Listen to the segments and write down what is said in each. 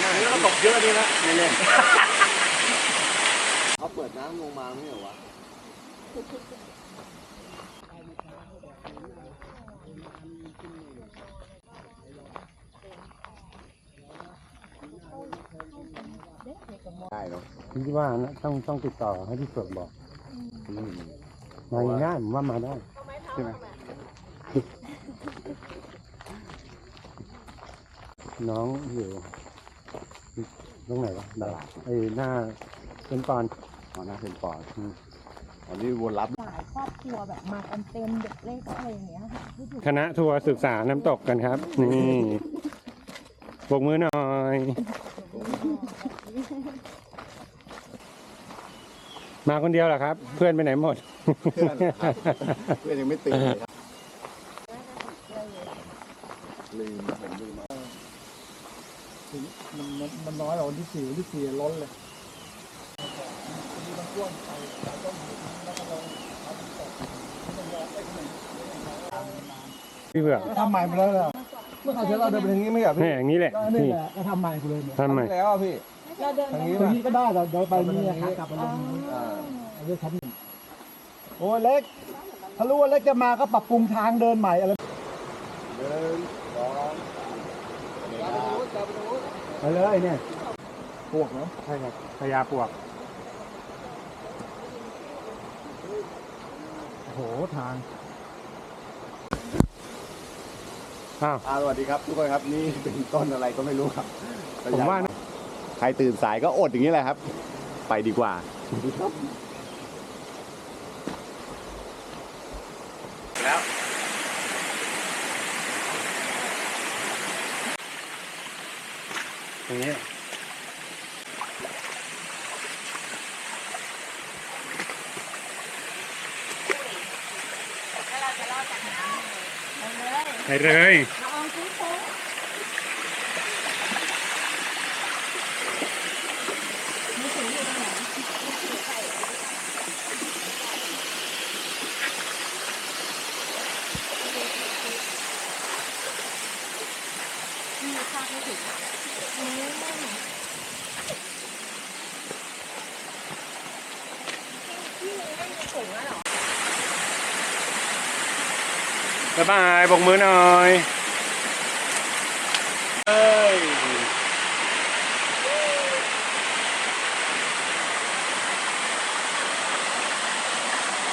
งานนี้ก็ตกเยอะดีนะเล่นเขาเปิดน้ำลงมาไม่เหรอวะได้เนาะคิดว่านะต้องต้องติดต่อให้พี่เฟิร์กบอกมาง่ายๆผมว่ามาได้ใช่ไหม น้องอยู่ตรงไหนวะดาราไอ้หน้าเป็นตอนอ๋อน่าเป็นปอดอันนี้วนรับหลายครอบครัวแบบมากันเต็มเด็กเล็กอะไรอย่างเงี้ยค่ะที่ถูกคณะทัวร์ศึกษาน้ำตกกันครับ นี่ปกมือหน่อยมาคนเดียวเหรอครับ เพื่อนไปไหนหมด เพื่อนครับเพื่อนยังไม่ตื่นเลยครับลืมผมลืมมา มันมันมันน้อยกว่าวันที่สี่วันที่สี่ล้นเลยพี่เผือกทำใหม่มาแล้วเหรอเมื่อคราวที่เราเดินไปทางนี้ไม่เหรอนี่พี่อย่างนี้แหละก็นี่นี่แหละก็ทำใหม่กูเลยเนี่ยทำไมแล้วอะพี่เราเดินทางนี้ทางนี้ก็ได้แต่เดี๋ยวไปนี่ขากลับไปลงนี้อ่าเอาเรื่องชั้นหนึ่งโอ้ยเล็กถ้ารู้ว่าเล็กจะมาก็ปรับปรุงทางเดินใหม่อะไร หนึ่งสอง ไปเลยเนี่ยพวกเนาะใช่ครับพญาปวกโอ้โหทางอ้าว อ่าสวัสดีครับ ทุกคนครับนี่เป็นต้นอะไรก็ไม่รู้ครับผมว่านะ ใครตื่นสายก็อดอย่างนี้แหละครับ ไปดีกว่าแล้ว อย่างนี้ไปเลย สบายบกมือหน่อยเอ้ย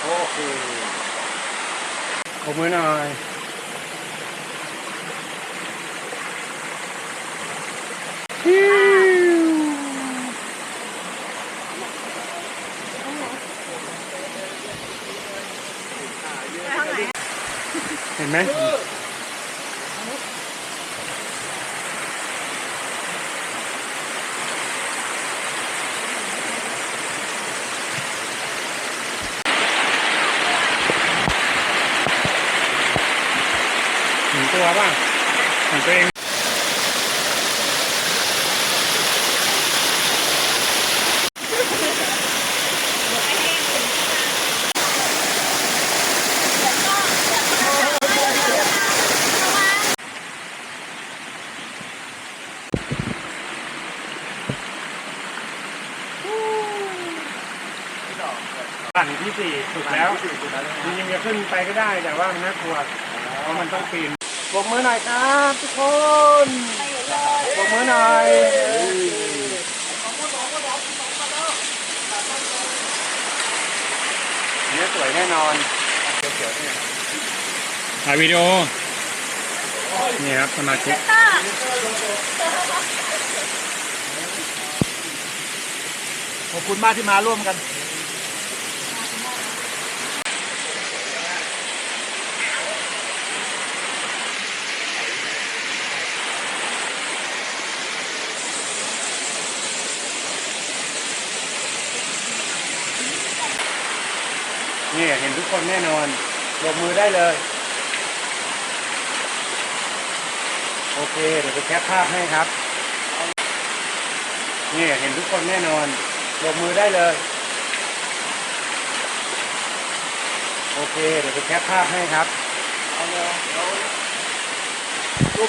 โอเคบกมือหน่อย ห็นไหมเห็นตัวป่ะเห็นตัวเอง ปั่นที่สี่สุดแล้วจริงๆจะขึ้นไปก็ได้แต่ว่ามันน่ากลัวเพราะมันต้องปีนบกมือหน่อยครับทุกคนบกมือหน่อยอันนี้สวยแน่นอนถ่ายวิดีโอ นี่ครับสมาชิกขอบคุณมากที่มาร่วมกัน นี่เห็นทุกคนแน่นอนลงมือได้เลย โอเค เดี๋ยวไปแคปภาพให้ครับนี่เห็นทุกคนแน่นอนลงมือได้เลย โอเค เดี๋ยวไปแคปภาพให้ครับเอาเลยเอา